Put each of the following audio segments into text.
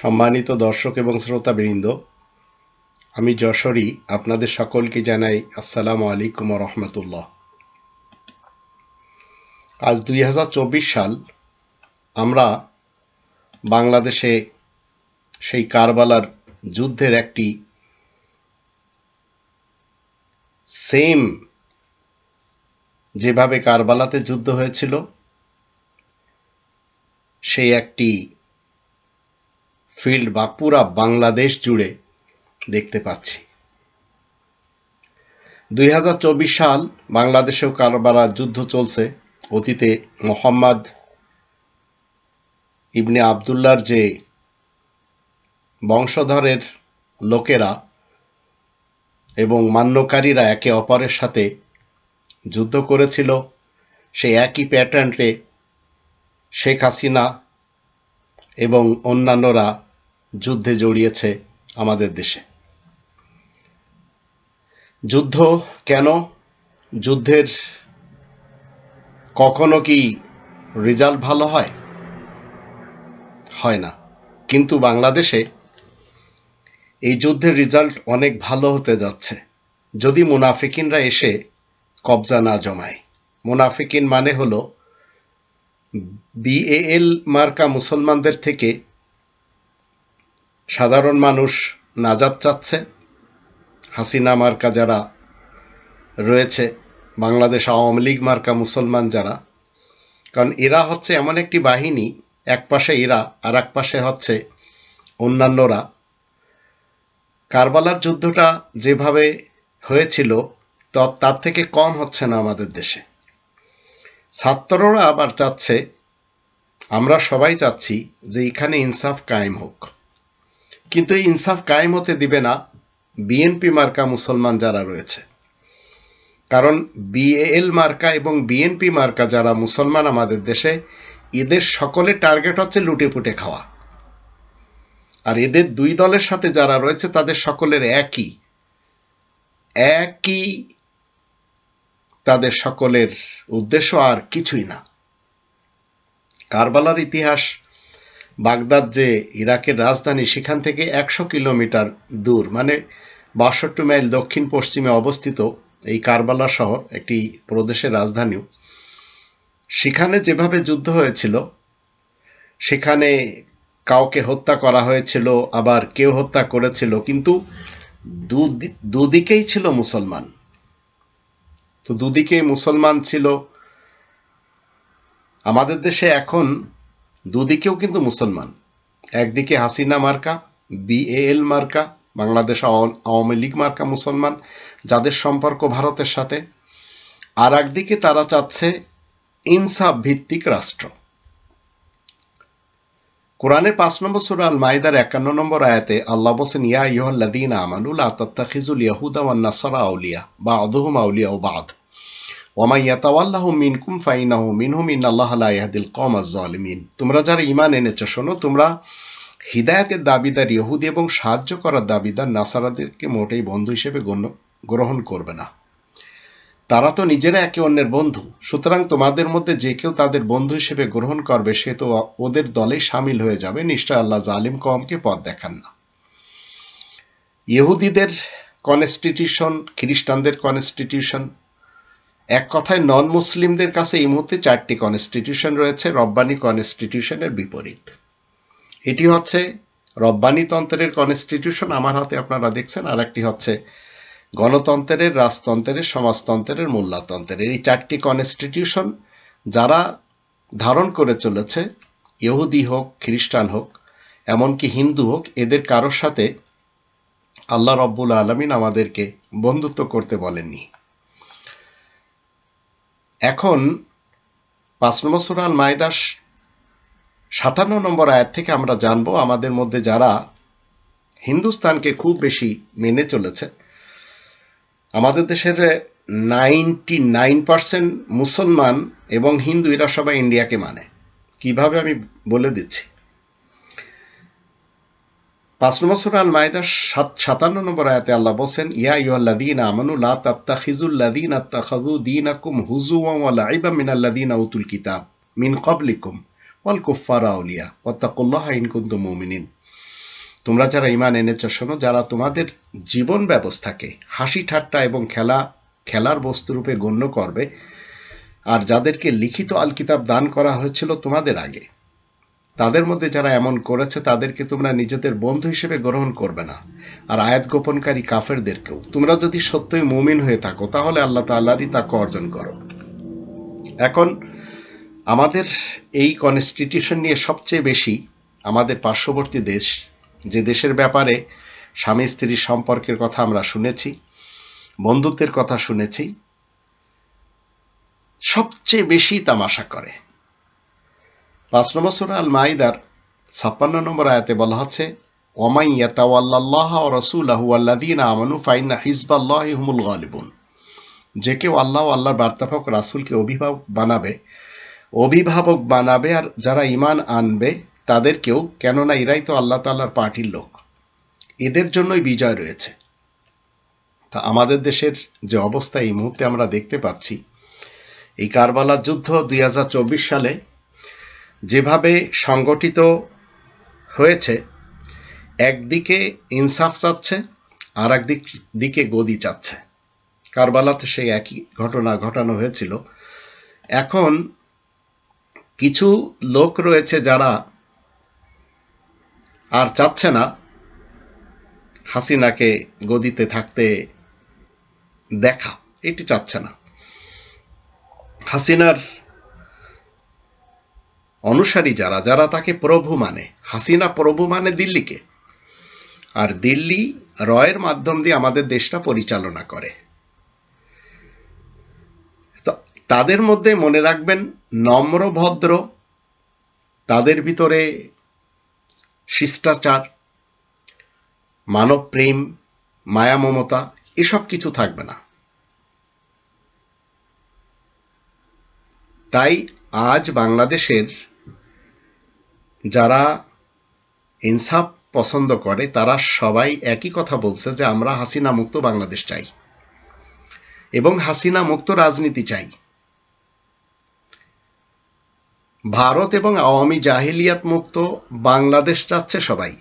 সম্মানিত দর্শক এবং শ্রোতাবৃন্দ, আমি যশোরী, আপনাদের সকলকে জানাই আসসালামু আলাইকুম রহমতুল্লাহ। আজ দুই হাজার চব্বিশ সাল আমরা বাংলাদেশে সেই কারবালার যুদ্ধের একটি সেম যেভাবে কারবালাতে যুদ্ধ হয়েছিল, সেই একটি ফিল্ড বা পুরা বাংলাদেশ জুড়ে দেখতে পাচ্ছি। দুই হাজার চব্বিশ সাল বাংলাদেশেও কারবালার যুদ্ধ চলছে। অতীতে মোহাম্মদ ইবনে আবদুল্লার যে বংশধরের লোকেরা এবং মান্যকারীরা একে অপরের সাথে যুদ্ধ করেছিল, সেই একই প্যাটার্নে শেখ হাসিনা এবং অন্যান্যরা যুদ্ধে জড়িয়েছে আমাদের দেশে। যুদ্ধ কেন? যুদ্ধের কখনো কি রেজাল্ট ভালো হয়? হয় না। কিন্তু বাংলাদেশে এই যুদ্ধের রেজাল্ট অনেক ভালো হতে যাচ্ছে। যদি মুনাফিকিনরা এসে কবজা না জমায়। মুনাফিকিন মানে হলো বিএএল মার্কা মুসলমানদের থেকে সাধারণ মানুষ নাজাত চাচ্ছে। হাসিনা মার্কা যারা রয়েছে, বাংলাদেশ আওয়ামী লীগ মার্কা মুসলমান যারা, কারণ এরা হচ্ছে এমন একটি বাহিনী, এক পাশে এরা আর এক পাশে হচ্ছে অন্যান্যরা। কারবালার যুদ্ধটা যেভাবে হয়েছিল তার থেকে কম হচ্ছে না আমাদের দেশে। ছাত্ররা আবার চাচ্ছে, আমরা সবাই চাচ্ছি যে এখানে ইনসাফ কায়েম হোক। কিন্তু ইনসাফ কায়েম হতে দিবে না বিএনপি মার্কা মুসলমান যারা রয়েছে। কারণ বিএএল মার্কা এবং বিএনপি মার্কা যারা মুসলমান আমাদের দেশে, এদের সকলের টার্গেট হচ্ছে লুটে পুটে খাওয়া। আর এদের দুই দলের সাথে যারা রয়েছে, তাদের সকলের একই। একই তাদের সকলের উদ্দেশ্য আর কিছুই না। কারবালার ইতিহাস বাগদাদ যে ইরাকের রাজধানী, সেখান থেকে একশো কিলোমিটার দূর মানে বাষট্টি মাইল দক্ষিণ পশ্চিমে অবস্থিত এই কারবালা শহর, একটি প্রদেশের রাজধানীও। সেখানে যেভাবে যুদ্ধ হয়েছিল, সেখানে কাউকে হত্যা করা হয়েছিল, আবার কেউ হত্যা করেছিল, কিন্তু দুদিকেই ছিল মুসলমান। তো দুদিকেই মুসলমান ছিল। আমাদের দেশে এখন দুদিকেও কিন্তু মুসলমান। একদিকে হাসিনা মার্কা, বিএএল মার্কা, বাংলাদেশ আওয়ামী লীগ মার্কা মুসলমান, যাদের সম্পর্ক ভারতের সাথে। আর একদিকে তারা চাচ্ছে ইনসাফ ভিত্তিক রাষ্ট্র। কোরআনের পাঁচ নম্বর সুরা আল মাইদার একান্ন নম্বর আয়াতে আল্লাহ বসেন ইয়া ইহল্লাদিন আমানুল আতাত্তাখিজুল ইয়াহুদা ওয়ান নাসারা আউলিয়া বা আদহুম আউলিয়া ও বাদ। ওমা ইয়াতাওয়াল্লাহু মিনকুম ফাইনাহু মিনহুম ইন্নাল্লাহ লা ইয়াহদিল কওমাজ জালিমিন তোমরা যারা ঈমান এনেছো, শোনো, তোমরা হিদায়াতের দাবিদার ইহুদি এবং সাহায্য করার দাবিদার নাসারাদেরকে মোটেই বন্ধু হিসেবে গণ্য, গ্রহণ করবে না। তারা তো নিজেরা একে অন্যের বন্ধু। সুতরাং তোমাদের মধ্যে যে কেউ তাদের বন্ধু হিসেবে গ্রহণ করবে, সে তো ওদের দলে সামিল হয়ে যাবে। নিশ্চয় আল্লাহ জালিম কমকে পথ দেখান না। ইহুদিদের কনস্টিটিউশন খ্রিস্টানদের কনস্টিটিউশন এক কথায় নন মুসলিমদের কাছে এই মুহূর্তে চারটি কনস্টিটিউশন রয়েছে, রব্বানি কনস্টিটিউশনের বিপরীত। এটি হচ্ছে রব্বানিতন্ত্রের কনস্টিটিউশন আমার হাতে আপনারা দেখছেন, আর একটি হচ্ছে গণতন্ত্রের, রাজতন্ত্রের, সমাজতন্ত্রের, মোল্লাতন্ত্রের। এই চারটি কনস্টিটিউশন যারা ধারণ করে চলেছে, ইহুদি হোক, খ্রিস্টান হোক, এমনকি হিন্দু হোক, এদের কারোর সাথে আল্লাহ রব্বুল আলমিন আমাদেরকে বন্ধুত্ব করতে বলেননি। এখন পাঁচ নম্বর সুরান মায়দাস সাতান্ন নম্বর আয়াত থেকে আমরা জানব আমাদের মধ্যে যারা হিন্দুস্তানকে খুব বেশি মেনে চলেছে, আমাদের দেশের নাইনটি নাইন পার্সেন্ট মুসলমান এবং হিন্দু এরা সবাই ইন্ডিয়াকে মানে। কীভাবে আমি বলে দিচ্ছি? পাঁচ নম্বর সুরা আল মায়দা সাত, সাতান্ন নম্বর আয়াতে আল্লাহ বলছেন, ইয়া ইউল্লাদিন আমানু, লা তাত্তাখিজুল্লাদিন আত্তাখাযু দীনাকুম হুজুওয়ান ওয়া লাইবা মিনাল্লাদিনা উতুল কিতাব মিন ক্বাবলিকুম ওয়াল কুফফারা আউলিয়া, ওয়াত্তাকুল্লাহা ইন কুনতুম মুমিনিন। তোমরা যারা ইমান এনেছ, শোনো, যারা তোমাদের জীবন ব্যবস্থাকে হাসি ঠাট্টা এবং খেলা, খেলার বস্তুরূপে গণ্য করবে, আর যাদেরকে লিখিত আল কিতাব দান করা হয়েছিল তোমাদের আগে তাদের মধ্যে যারা এমন করেছে, তাদেরকে তোমরা নিজেদের বন্ধু হিসেবে গ্রহণ করবে না। আর আয়াত গোপনকারী কাফেরদেরকেও। তোমরা যদি সত্যই মুমিন হয়ে থাকো, তাহলে আল্লাহ তাল্লাহরই তাকে অর্জন করো। এখন, আমাদের এই কনস্টিটিউশন নিয়ে সবচেয়ে বেশি আমাদের পার্শ্ববর্তী দেশ, যে দেশের ব্যাপারে স্বামী স্ত্রীর সম্পর্কের কথা আমরা শুনেছি, বন্ধুত্বের কথা শুনেছি, সবচেয়ে বেশি তামাশা করে। পাঁচ নম্বর সুরা আল মাইদার ছাপ্পান্ন নম্বর আয়াতে বলা হচ্ছে ওমাই ইয়াতাওয়াল্লাহ ও রসুলাহু আল্লাদিন আমানু ফাইন্না হিজবাল্লাহি হুমুল গালিবুন। যে কেউ আল্লাহ আল্লাহর বার্তাপক রাসুলকে অভিভাবক বানাবে অভিভাবক বানাবে আর যারা ইমান আনবে, তাদেরকেও কেননা এরাই তো আল্লাহ তাল্লাহর পার্টির লোক। এদের জন্যই বিজয় রয়েছে। তা আমাদের দেশের যে অবস্থা এই মুহূর্তে আমরা দেখতে পাচ্ছি, এই কারবালার যুদ্ধ দুই হাজার চব্বিশ সালে যেভাবে সংগঠিত হয়েছে, একদিকে ইনসাফ চাচ্ছে আর একদিক দিকে গদি চাচ্ছে। কারবালাতে সেই একই ঘটনা ঘটানো হয়েছিল। এখন কিছু লোক রয়েছে যারা আর চাচ্ছে না হাসিনাকে গদিতে থাকতে দেখা, এটি চাচ্ছে না। হাসিনার অনুসারী যারা যারা তাকে প্রভু মানে হাসিনা প্রভু মানে দিল্লিকে। আর দিল্লি রয়ের মাধ্যম দিয়ে আমাদের দেশটা পরিচালনা করে। তাদের মধ্যে মনে রাখবেন নম্র, ভদ্র, তাদের ভিতরে শিষ্টাচার মানব প্রেম মায়া মমতা, এসব কিছু থাকবে না। তাই আজ বাংলাদেশের যারা ইনসাফ পছন্দ করে, তারা সবাই একই কথা বলছে যে আমরা হাসিনা মুক্ত বাংলাদেশ চাই এবং হাসিনা মুক্ত রাজনীতি চাই। ভারত এবং আওয়ামী জাহিলিয়াত মুক্ত বাংলাদেশ চাচ্ছে সবাই।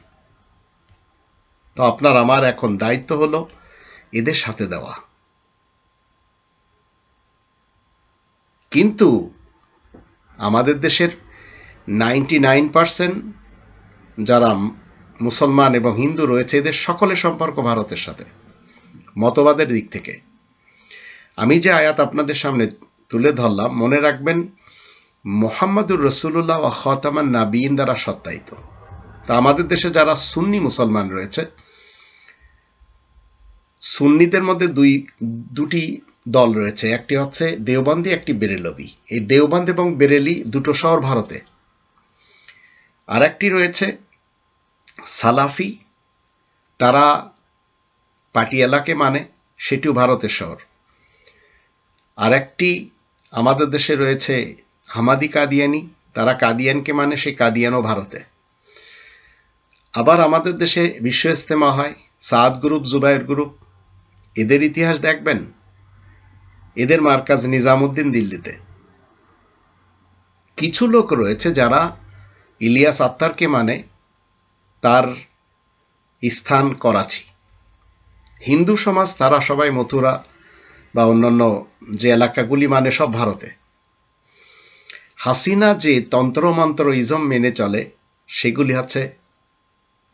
তো আপনার আমার এখন দায়িত্ব হলো এদের সাথে দেওয়া। কিন্তু আমাদের দেশের নাইনটি নাইন পার্সেন্ট যারা মুসলমান এবং হিন্দু রয়েছে, এদের সকলের সম্পর্ক ভারতের সাথে, মতবাদের দিক থেকে। আমি যে আয়াত আপনাদের সামনে তুলে ধরলাম, মনে রাখবেন, মোহাম্মদুর রসুল্লাহ ও খতামান নাবিন দ্বারা সত্যায়িত। তা আমাদের দেশে যারা সুন্নি মুসলমান রয়েছে, সুন্নিদের মধ্যে দুই, দুটি দল রয়েছে। একটি হচ্ছে দেওবন্দি, একটি বেরেলবি। এই দেওবন্দ এবং বেরেলি দুটো শহর ভারতে। আর একটি রয়েছে সালাফি। তারা পাটিয়ালাকে মানে সেটিও ভারতের শহর। আর একটি আমাদের দেশে রয়েছে হামাদি কাদিয়ানি। তারা কাদিয়ানকে মানে সেই কাদিয়ানও ভারতে। আবার আমাদের দেশে বিশ্ব ইস্তেমা হয়, সাদ গ্রুপ, জুবাইর গ্রুপ। এদের ইতিহাস দেখবেন? এদের মার্কাজ নিজামুদ্দিন দিল্লিতে। কিছু লোক রয়েছে যারা ইলিয়াস আত্মারকে মানে তার স্থান করাচি। হিন্দু সমাজ, তারা সবাই মথুরা বা অন্যান্য যে এলাকাগুলি মানে সব ভারতে। হাসিনা যে তন্ত্রমন্ত্র ইজম মেনে চলে, সেগুলি হচ্ছে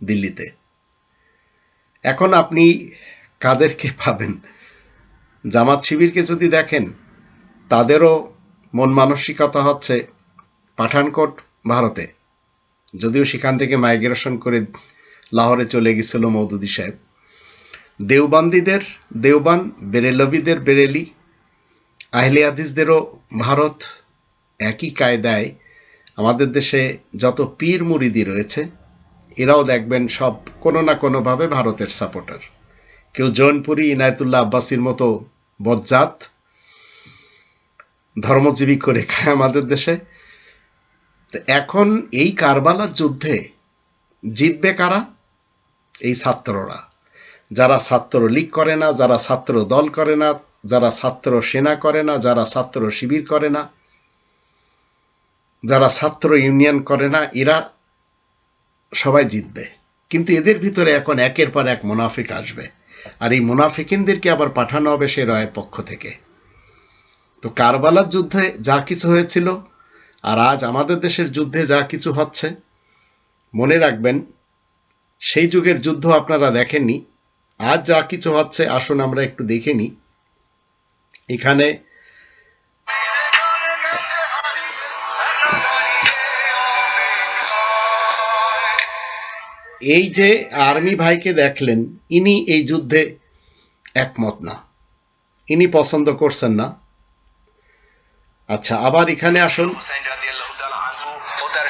দিল্লিতে। এখন আপনি কাদেরকে পাবেন? জামাত শিবিরকে যদি দেখেন, তাদেরও মন মানসিকতা হচ্ছে পাঠানকোট, ভারতে। যদিও সেখান থেকে মাইগ্রেশন করে লাহোরে চলে গেছিল মৌদুদি সাহেব। দেওবান্দিদের, দেওবান বেরেলবিদের বেরেলি আহলে ভারত একই কায়দায় আমাদের দেশে যত পীর মুরিদি রয়েছে, এরাও দেখবেন সব কোনো না কোনোভাবে ভারতের সাপোর্টার কেউ জৈনপুরী, ইনায়তুল্লাহ আব্বাসির মতো বজ্জাত ধর্মজীবী করে খায় আমাদের দেশে। এখন এই কারবালার যুদ্ধে জিতবে কারা? এই ছাত্ররা। যারা ছাত্র লীগ করে না, যারা ছাত্র দল করে না, যারা ছাত্র সেনা করে না, যারা ছাত্র শিবির করে না, যারা ছাত্র ইউনিয়ন করে না, এরা সবাই জিতবে। কিন্তু এদের ভিতরে এখন একের পর এক মুনাফিক আসবে। আর এই মুনাফিকিনদেরকে আবার পাঠানো হবে সে রয়ের পক্ষ থেকে। তো কারবালার যুদ্ধে যা কিছু হয়েছিল আর আজ আমাদের দেশের যুদ্ধে যা কিছু হচ্ছে, মনে রাখবেন, সেই যুগের যুদ্ধ আপনারা দেখেননি। আজ যা কিছু হচ্ছে, আসুন আমরা একটু দেখে নিই। এখানে এই যে আর্মি ভাইকে দেখলেন, ইনি এই যুদ্ধে একমত না। ইনি পছন্দ করছেন না। আচ্ছা আবার এখানে আসুন। ও তার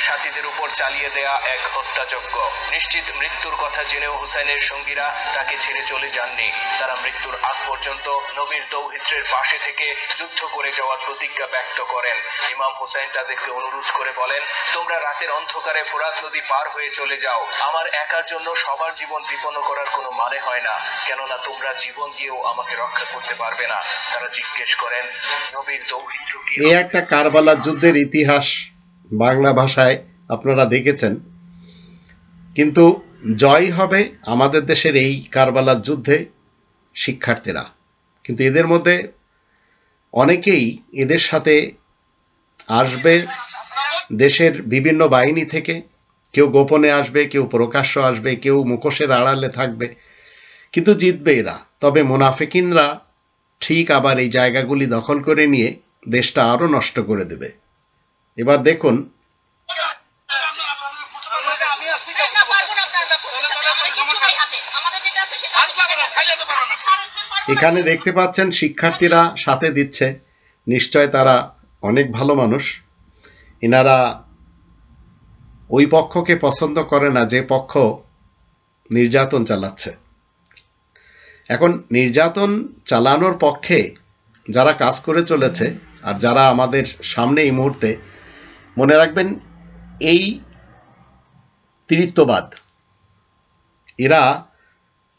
চালিয়ে দেয়া এক হত্যাযজ্ঞ। নিশ্চিত মৃত্যুর কথা জেনেও হুসাইনের সঙ্গীরা তাকে ছেড়ে চলে যাননি। তারা মৃত্যুর আগ পর্যন্ত নবীর দৌহিত্রের পাশে থেকে যুদ্ধ করে যাওয়ার প্রতিজ্ঞা ব্যক্ত করেন। ইমাম হুসাইন তাদেরকে অনুরোধ করে বলেন, তোমরা রাতের অন্ধকারে ফোরাত নদী পার হয়ে চলে যাও। আমার একার জন্য সবার জীবন বিপন্ন করার কোনো মানে হয় না। কেননা তোমরা জীবন দিয়েও আমাকে রক্ষা করতে পারবে না। তারা জিজ্ঞেস করেন, নবীর দৌহিত্র কি? একটা কারবালা যুদ্ধের ইতিহাস বাংলা ভাষায় আপনারা দেখেছেন। কিন্তু জয় হবে আমাদের দেশের এই কারবালার যুদ্ধে শিক্ষার্থীরা। কিন্তু এদের মধ্যে অনেকেই এদের সাথে আসবে দেশের বিভিন্ন বাহিনী থেকে। কেউ গোপনে আসবে, কেউ প্রকাশ্য আসবে, কেউ মুখোশের আড়ালে থাকবে। কিন্তু জিতবে এরা। তবে মুনাফিকিনরা ঠিক আবার এই জায়গাগুলি দখল করে নিয়ে দেশটা আরও নষ্ট করে দেবে। এবার দেখুন এখানে দেখতে পাচ্ছেন শিক্ষার্থীরা সাথে দিচ্ছে। নিশ্চয় তারা অনেক ভালো মানুষ। এনারা ওই পক্ষকে পছন্দ করে না, যে পক্ষ নির্যাতন চালাচ্ছে। এখন নির্যাতন চালানোর পক্ষে যারা কাজ করে চলেছে আর যারা আমাদের সামনে এই মুহূর্তে, মনে রাখবেন এই তিরিত্ববাদ, এরা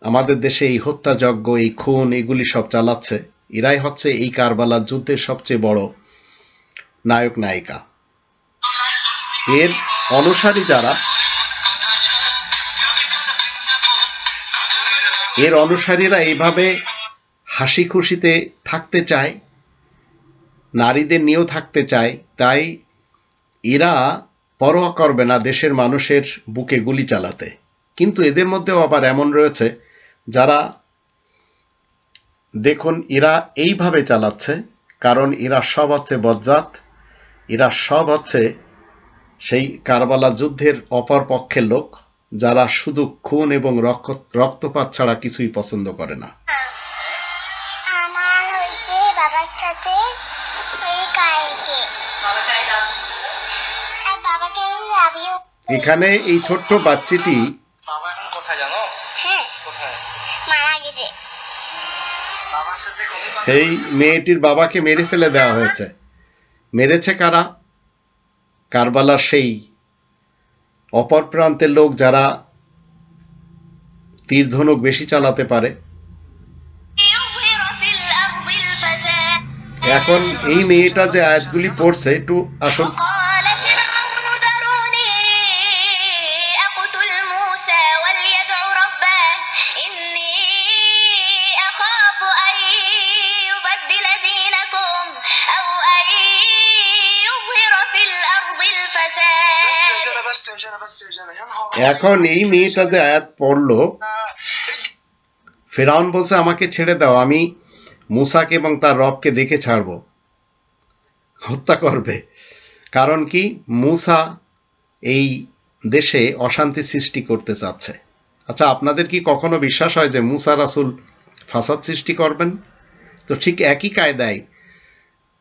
আমাদের দেশে এই হত্যাযজ্ঞ, এই খুন, এগুলি সব চালাচ্ছে। এরাই হচ্ছে এই কারবালার যুদ্ধের সবচেয়ে বড় নায়ক, নায়িকা। এর অনুসারী যারা, এর অনুসারীরা এইভাবে হাসি খুশিতে থাকতে চায়, নারীদের নিয়েও থাকতে চায়, তাই এরা পরোয়া করবে না দেশের মানুষের বুকে গুলি চালাতে। কিন্তু এদের মধ্যেও আবার এমন রয়েছে যারা দেখুন এরা এইভাবে চালাচ্ছে কারণ এরা সব হচ্ছে বজ্জাত এরা সব হচ্ছে সেই কারবালা যুদ্ধের অপর পক্ষের লোক যারা শুধু খুন এবং রক্ত- রক্তপাত ছাড়া কিছুই পছন্দ করে না। এখানে এই ছোট্ট বাচ্চিটি বাবা এখন কোথায় জানো হ্যাঁ কোথায় মারা গেছে বাবার সাথে কোনো এই মেয়েটির বাবাকে মেরে ফেলে দেওয়া হয়েছে। মেরেছে কারা? কারবালার সেই অপর প্রান্তের লোক যারা তীর ধনুক বেশি চালাতে পারে। এখন এই মেয়েটা যে আয়াতগুলি পড়ছে, একটু আসল এখন এই মেয়েটা যে আয়াত পড়ল, ফেরাউন বলছে, আমাকে ছেড়ে দাও, আমি মুসাকে এবং তার রবকে দেখে ছাড়ব, হত্যা করবে। কারণ কি? মুসা এই দেশে অশান্তি সৃষ্টি করতে চাচ্ছে। আচ্ছা আপনাদের কি কখনো বিশ্বাস হয় যে মুসা রাসুল ফাসাদ সৃষ্টি করবেন? তো ঠিক একই কায়দায়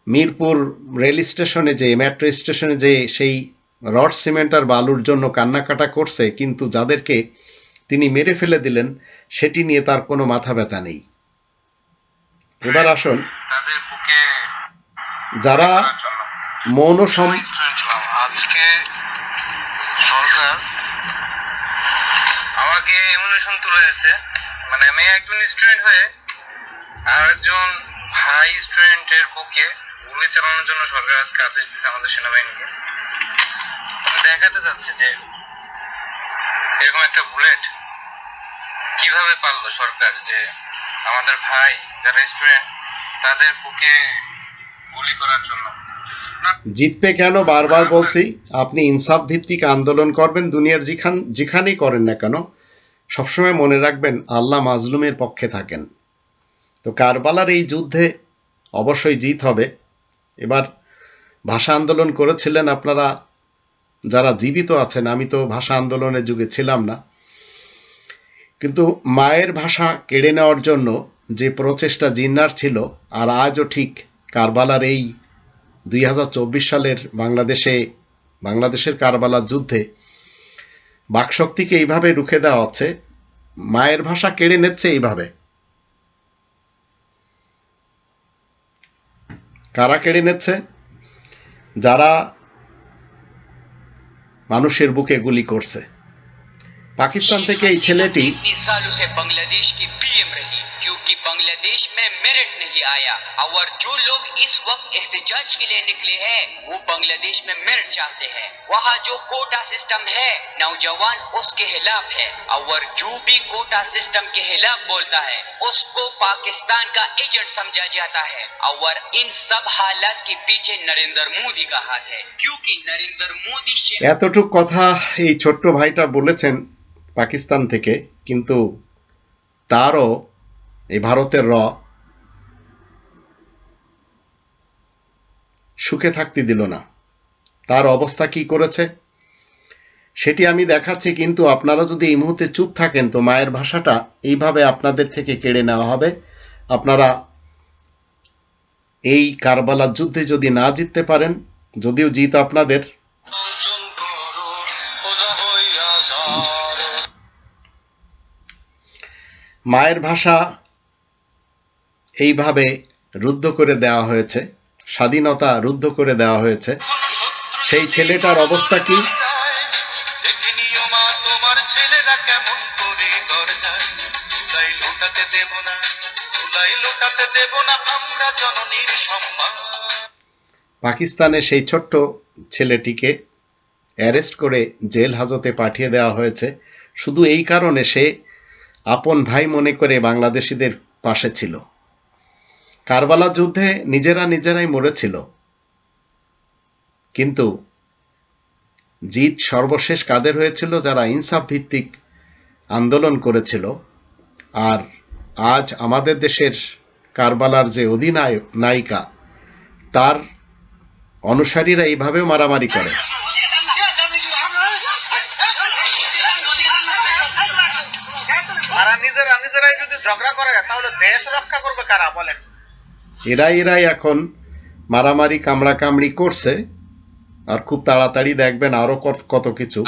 মিরপুর রেল স্টেশনে যে, মেট্রো স্টেশনে যে সেই রড সিমেন্ট আর বালুর জন্য কান্নাকাটা করছে কিন্তু যাদেরকে তিনি মেরে ফেলে দিলেন সেটি নিয়ে তার কোনো মাথা ব্যথা নেই। এবার আসুন। যারা মৌন আজকে সরকার আমাকে এমুনেশন তুলে দিয়েছে। মানে আমি একজন স্টুডেন্ট হয়ে আর একজন ভাই স্টুডেন্টের বুকে গুলি চালানোর জন্য সরকার আজকে আদেশ দিচ্ছে আমাদের সেনাবাহিনীকে। আমি দেখাতে চাচ্ছি যে এরকম একটা বুলেট কীভাবে পারল সরকার যে আমাদের ভাই যারা স্টুডেন্ট তাদের বুকে গুলি করার জন্য? জিততে কেন? বারবার বলছি আপনি ইনসাফ ভিত্তিক আন্দোলন করবেন দুনিয়ার যেখান যেখানেই করেন না কেন সবসময় মনে রাখবেন আল্লাহ মাজলুমের পক্ষে থাকেন। তো কারবালার এই যুদ্ধে অবশ্যই জিত হবে। এবার ভাষা আন্দোলন করেছিলেন আপনারা যারা জীবিত আছেন, আমি তো ভাষা আন্দোলনের যুগে ছিলাম না। কিন্তু মায়ের ভাষা কেড়ে নেওয়ার জন্য যে প্রচেষ্টা জিন্নার ছিল, আর আজও ঠিক কারবালার এই দুই হাজার চব্বিশ সালের বাংলাদেশে, বাংলাদেশের কারবালার যুদ্ধে বাকশক্তিকে এইভাবে রুখে দেওয়া হচ্ছে, মায়ের ভাষা কেড়ে নিচ্ছে এইভাবে। কারা কেড়ে নিচ্ছে? যারা মানুষের বুকে গুলি করছে। পাকিস্তান থেকে এই ছেলেটি इतनी सालों से बांग्लादेश की पीएम रही क्योंकि बांग्लादेश में मेरिट नहीं आया और जो लोग इस वक्त एहतजाज के लिए निकले हैं वो बांग्लादेश में मेरिट चाहते हैं वहाँ जो कोटा सिस्टम है नौजवान उसके खिलाफ है और जो भी कोटा सिस्टम के खिलाफ बोलता है उसको पाकिस्तान का एजेंट समझा जाता है और इन सब हालात के पीछे नरेंद्र मोदी का हाथ है क्योंकि नरेंद्र मोदी से এতটুক কথা এই ছোট্ট ভাইটা বলেছেন পাকিস্তান থেকে, কিন্তু তারও এই ভারতের র সুখে থাকতে দিল না। তার অবস্থা কি করেছে? সেটি আমি দেখাচ্ছি, কিন্তু আপনারা যদি এই মুহূর্তে চুপ থাকেন, তো মায়ের ভাষাটা এইভাবে আপনাদের থেকে কেড়ে নেওয়া হবে। আপনারা এই কারবালার যুদ্ধে যদি না জিততে পারেন, যদিও জিত আপনাদের। মায়ের ভাষা এইভাবে রুদ্ধ করে দেওয়া হয়েছে স্বাধীনতা রুদ্ধ করে দেওয়া হয়েছে। সেই ছেলেটার অবস্থা কি? পাকিস্তানে সেই ছোট্ট ছেলেটিকে অ্যারেস্ট করে জেল হাজতে পাঠিয়ে দেওয়া হয়েছে। শুধু এই কারণে সে আপন ভাই মনে করে বাংলাদেশিদের পাশে ছিল। কারবালা যুদ্ধে নিজেরা নিজেরাই মরেছিল। কিন্তু জিত সর্বশেষ কাদের হয়েছিল যারা ইনসাফ ভিত্তিক আন্দোলন করেছিল? আর আজ আমাদের দেশের কারবালার যে অধিনায়ক, নায়িকা, তার অনুসারীরা এইভাবেও মারামারি করে। ঝগড়া করে, তাহলে দেশ রক্ষা করবে কারা, বলেন। এরাই এরাই এখন মারামারি কামড়া কামড়ি করছে, আর খুব তাড়াতাড়ি দেখবেন আরও কত কিছু।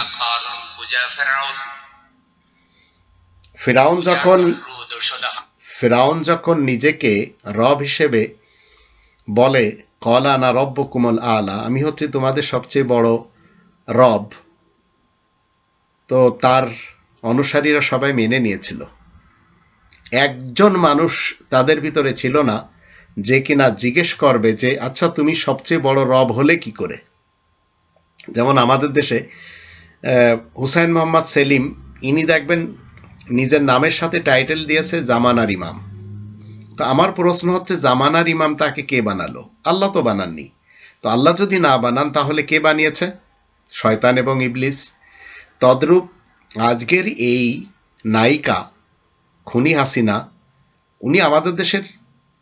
ফেরাউন যখন ফেরাউন যখন নিজেকে রব হিসেবে বলে, কলা না রব্য কুমল আলা আমি হচ্ছি তোমাদের সবচেয়ে বড় রব। তো তার অনুসারীরা সবাই মেনে নিয়েছিল। একজন মানুষ তাদের ভিতরে ছিল না, যে কিনা জিজ্ঞেস করবে যে আচ্ছা তুমি সবচেয়ে বড় রব হলে কি করে? যেমন আমাদের দেশে হুসাইন মোহাম্মদ সেলিম, ইনি দেখবেন নিজের নামের সাথে টাইটেল দিয়েছে জামানার ইমাম। তো আমার প্রশ্ন হচ্ছে, জামানার ইমাম তাকে কে বানালো? আল্লাহ তো বানাননি। তো আল্লাহ যদি না বানান, তাহলে কে বানিয়েছে? শয়তান এবং ইবলিস। তদ্রূপ আজকের এই নায়িকা খুনি হাসিনা, উনি আমাদের দেশের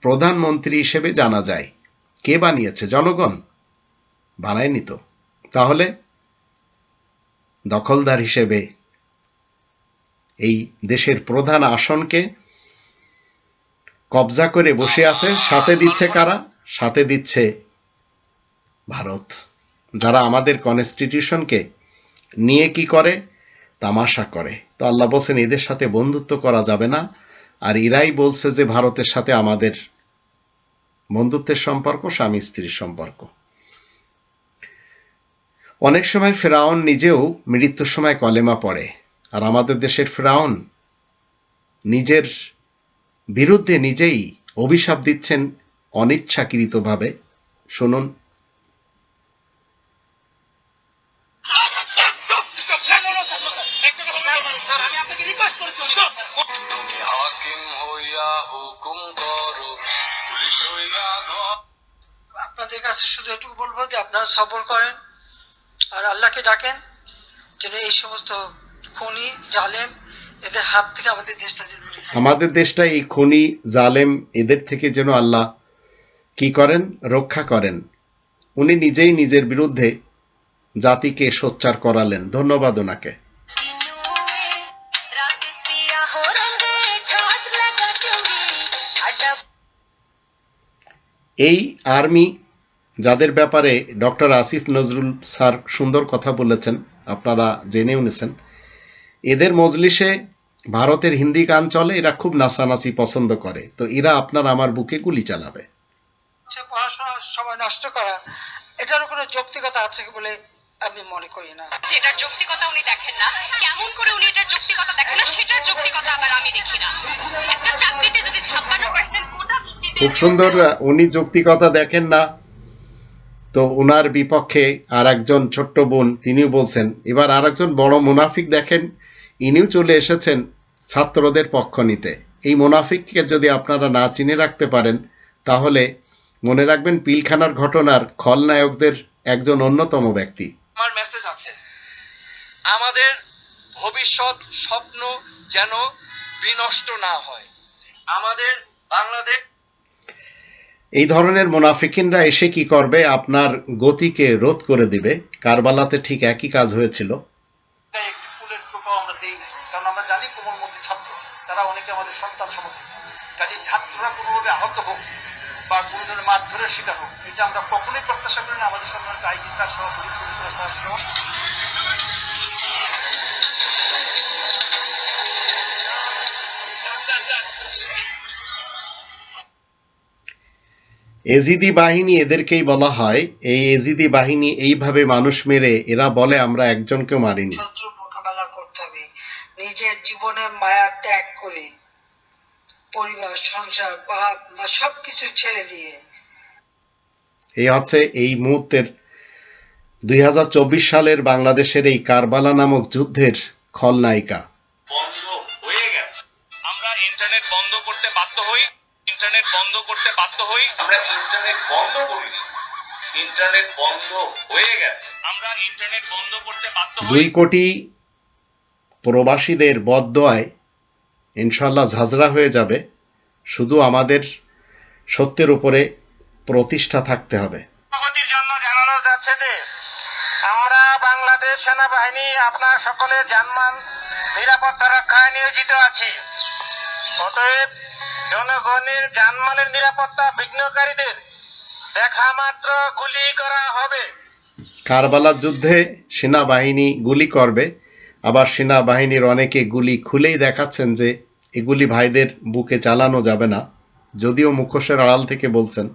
প্রধানমন্ত্রী হিসেবে জানা যায়। কে বানিয়েছে? জনগণ বানায়নি তো। তাহলে দখলদার হিসেবে এই দেশের প্রধান আসনকে কবজা করে বসে আছে, সাথে দিচ্ছে কারা? সাথে দিচ্ছে ভারত। যারা আমাদের কনস্টিটিউশনকে নিয়ে কি করে? তামাশা করে। তো আল্লাহ বলছেন, এদের সাথে বন্ধুত্ব করা যাবে না। আর ইরাই বলছে যে, ভারতের সাথে আমাদের বন্ধুত্বের সম্পর্ক, স্বামী স্ত্রীর সম্পর্ক। অনেক সময় ফেরাউন নিজেও মৃত্যুর সময় কলেমা পড়ে। আর আমাদের দেশের ফেরাউন নিজের বিরুদ্ধে নিজেই অভিশাপ দিচ্ছেন অনিচ্ছাকৃতভাবে। শুনুন প্রতি আপনারা সবর করেন আর আল্লাহকে ডাকেন যেন এই সমস্ত খুনি, জালেম এদের হাত থেকে আমাদের দেশটা যেন আমাদের দেশটা এই খুনি, জালেম এদের থেকে যেন আল্লাহ কি করেন? রক্ষা করেন। উনি নিজেই নিজের বিরুদ্ধে জাতিকে সোচ্চার করালেন। ধন্যবাদ ওনাকে। এই আর্মি যাদের ব্যাপারে ডক্টর আসিফ নজরুল স্যার সুন্দর কথা বলেছেন আপনারা জেনেও নিয়েছেন এদের মজলিসে ভারতের হিন্দি গান চলে এরা খুব নাচানাচি পছন্দ করে। তো এরা আপনার আমার বুকে গুলি চালাবে। পড়াশোনার সময় নষ্ট করা এটারও কোনো যৌক্তিকতা আছে বলে আমি মনে করি না। যে এটার যৌক্তিকতা উনি দেখেন না কেমন করে উনি এটার যৌক্তিকতা দেখেন না সেটার যৌক্তিকতা আবার আমি দেখি না। একটা চাকরিতে যদি ছাপ্পান্ন পার্সেন্ট কোটা খুব সুন্দর উনি যৌক্তিকতা দেখেন না তো ওনার বিপক্ষে আর একজন ছোট্ট বোন তিনিও বলছেন, এবার আর একজন বড় মুনাফিক দেখেন, ইনিও চলে এসেছেন ছাত্রদের পক্ষ নিতে। এই মুনাফিককে যদি আপনারা না চিনে রাখতে পারেন, তাহলে মনে রাখবেন পিলখানার ঘটনার খলনায়কদের একজন অন্যতম ব্যক্তি। আমার মেসেজ আছে। আমাদের ভবিষ্যৎ স্বপ্ন যেন বিনষ্ট না হয়। আমাদের বাংলাদেশ এই ধরনের মুনাফিকিনরা এসে কি করবে? আপনার গতিকে রোধ করে দিবে। কারবালাতে ঠিক একই কাজ হয়েছিল। একটি ফুলের টোকাও আমরা কারণ আমরা জানি কোমলমতি ছাত্র। তারা অনেকে আমাদের সন্তান সমর্থিত। কাজে ছাত্ররা কোনোভাবে আহত হোক বা কোনো ধরনের মাছ ধরে শিকার হোক এটা আমরা কখনোই প্রত্যাশা করি না। আমাদের সম্মানিত স্যার সহ পুলিশ কমিশনার সহ এজিদি বাহিনী এদেরকেই বলা হয়। এই এজিদি বাহিনী এইভাবে মানুষ মেরে এরা বলে আমরা একজনকেও মারিনি। শত্রু মোকাবেলা করতে হবে। নিজের জীবনের মায়া ত্যাগ করে পরিবার সংসার বাপ মা সবকিছু ছেড়ে দিয়ে। এই হচ্ছে এই মুহূর্তের দুই হাজার চব্বিশ সালের বাংলাদেশের এই কারবালা নামক যুদ্ধের খলনায়িকা। বন্ধ হয়ে গেছে। আমরা ইন্টারনেট বন্ধ করতে বাধ্য হই। ইন্টারনেট বন্ধ করতে বাধ্য হই। আমরা ইন্টারনেট বন্ধ করিনি। ইন্টারনেট বন্ধ হয়ে গেছে। আমরা ইন্টারনেট বন্ধ করতে বাধ্য হই। দুই কোটি প্রবাসীদের বদদোয়ায় ইনশাল্লাহ ঝাঁঝরা হয়ে যাবে। শুধু আমাদের সত্যের উপরে প্রতিষ্ঠা থাকতে হবে। জন্য জানানো যাচ্ছে যে আমরা বাংলাদেশ সেনাবাহিনী আপনার সকলের জানমাল নিরাপত্তা রক্ষায় নিয়োজিত আছি। অতএব জনগণের জানমালের নিরাপত্তা বিঘ্নকারীদের দেখা মাত্র গুলি করা হবে। কারবালার যুদ্ধে সেনাবাহিনী গুলি করবে। আবার সেনাবাহিনীর অনেকে গুলি খুলেই দেখাচ্ছেন যে এগুলি ভাইদের বুকে চালানো যাবে না, যদিও মুখোশের আড়াল থেকে বলছেন।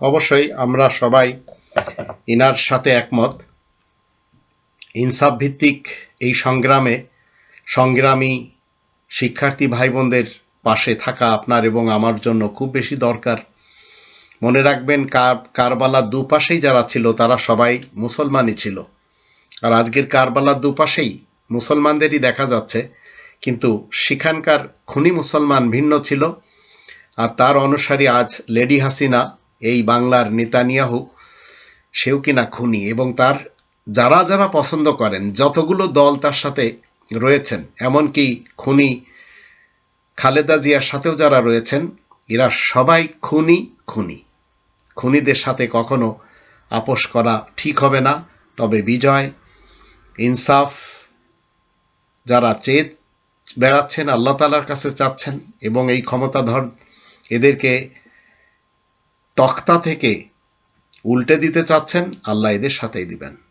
অবশ্যই আমরা সবাই ইনার সাথে একমত। ইনসাফ ভিত্তিক এই সংগ্রামে সংগ্রামী শিক্ষার্থী ভাই বোনদের পাশে থাকা আপনার এবং আমার জন্য খুব বেশি দরকার। মনে রাখবেন, কার কারবালার দুপাশেই যারা ছিল, তারা সবাই মুসলমানই ছিল। আর আজকের কারবালার দুপাশেই মুসলমানদেরই দেখা যাচ্ছে, কিন্তু সেখানকার খুনি মুসলমান ভিন্ন ছিল। আর তার অনুসারী আজ লেডি হাসিনা এই বাংলার নেতানিয়াহু, সেও কিনা খুনি এবং তার যারা যারা পছন্দ করেন, যতগুলো দল তার সাথে রয়েছেন, এমনকি খুনি খালেদা জিয়ার সাথেও যারা রয়েছেন, এরা সবাই খুনি খুনি। খুনিদের সাথে কখনো আপোষ করা ঠিক হবে না, তবে বিজয়, ইনসাফ যারা চেয়ে বেড়াচ্ছেন, আল্লাহ তালার কাছে চাচ্ছেন এবং এই ক্ষমতাধর এদেরকে তক্তা থেকে উল্টে দিতে চাচ্ছেন আল্লাহ এদের সাথেই দিবেন।